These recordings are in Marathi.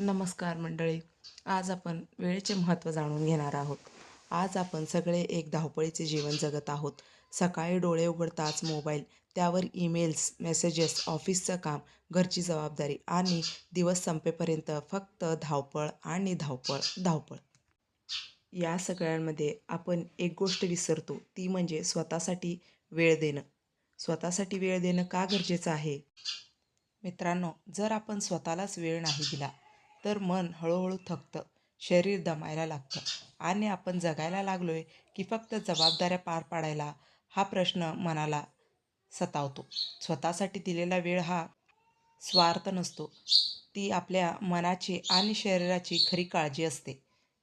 नमस्कार मंडळी. आज आपण वेळेचे महत्त्व जाणून घेणार आहोत. आज आपण सगळे एक धावपळीचे जीवन जगत आहोत. सकाळी डोळे उघडताच मोबाईल त्यावर ईमेल्स मेसेजेस ऑफिसचं काम घरची जबाबदारी आणि दिवस संपेपर्यंत फक्त धावपळ आणि धावपळ धावपळ. या सगळ्यांमध्ये आपण एक गोष्ट विसरतो ती म्हणजे स्वतःसाठी वेळ देणं. स्वतःसाठी वेळ देणं का गरजेचं आहे? मित्रांनो जर आपण स्वतःलाच वेळ नाही दिला तर मन हळूहळू थकतं शरीर दमायला लागतं आणि आपण जगायला लागलो आहे की फक्त जबाबदाऱ्या पार पाडायला हा प्रश्न मनाला सतावतो. स्वतःसाठी दिलेला वेळ हा स्वार्थ नसतो. ती आपल्या मनाची आणि शरीराची खरी काळजी असते.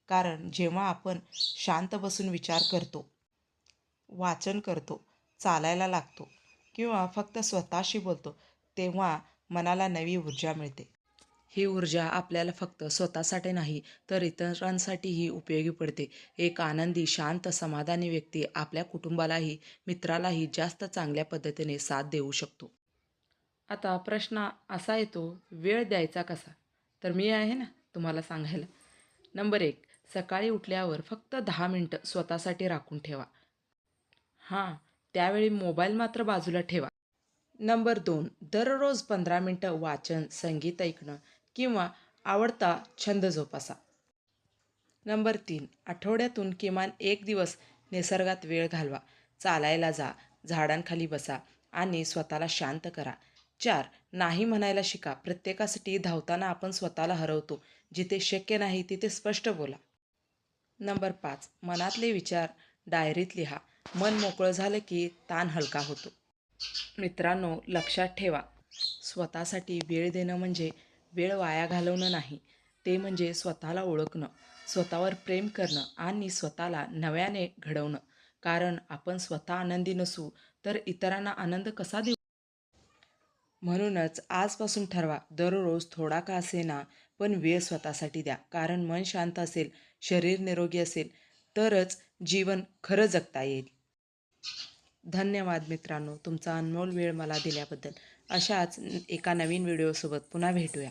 कारण जेव्हा आपण शांत बसून विचार करतो वाचन करतो चालायला लागतो किंवा फक्त स्वतःशी बोलतो तेव्हा मनाला नवी ऊर्जा मिळते. ही ऊर्जा आपल्याला फक्त स्वतःसाठी नाही तर इतरांसाठीही उपयोगी पडते. एक आनंदी शांत समाधानी व्यक्ती आपल्या कुटुंबालाही मित्रालाही जास्त चांगल्या पद्धतीने साथ देऊ शकतो. आता प्रश्न असा येतो वेळ द्यायचा कसा? तर मी आहे ना तुम्हाला सांगायला. नंबर एक सकाळी उठल्यावर फक्त दहा मिनटं स्वतःसाठी राखून ठेवा. हां त्यावेळी मोबाईल मात्र बाजूला ठेवा. नंबर दोन दररोज पंधरा मिनटं वाचन संगीत ऐकणं किंवा आवडता छंद जोपासा. नंबर तीन आठवड्यातून किमान एक दिवस निसर्गात वेळ घालवा. चालायला जा झाडांखाली बसा आणि स्वतःला शांत करा. चार नाही म्हणायला शिका. प्रत्येकासाठी धावताना आपण स्वतःला हरवतो. जिथे शक्य नाही तिथे स्पष्ट बोला. नंबर पाच मनातले विचार डायरीत लिहा. मन मोकळं झालं की ताण हलका होतो. मित्रांनो लक्षात ठेवा. स्वतःसाठी वेळ देणं म्हणजे वेळ वाया घालवणं नाही. ते म्हणजे स्वतःला ओळखणं स्वतःवर प्रेम करणं आणि स्वतःला नव्याने घडवणं. कारण आपण स्वतः आनंदी नसू तर इतरांना आनंद कसा देऊ? म्हणूनच आजपासून ठरवा दररोज थोडा का असेना पण वेळ स्वतःसाठी द्या. कारण मन शांत असेल शरीर निरोगी असेल तरच जीवन खरं जगता येईल. धन्यवाद मित्रांनो तुमचा अनमोल वेळ मला दिल्याबद्दल. अशाच एका नवीन व्हिडिओसोबत पुन्हा भेटूया.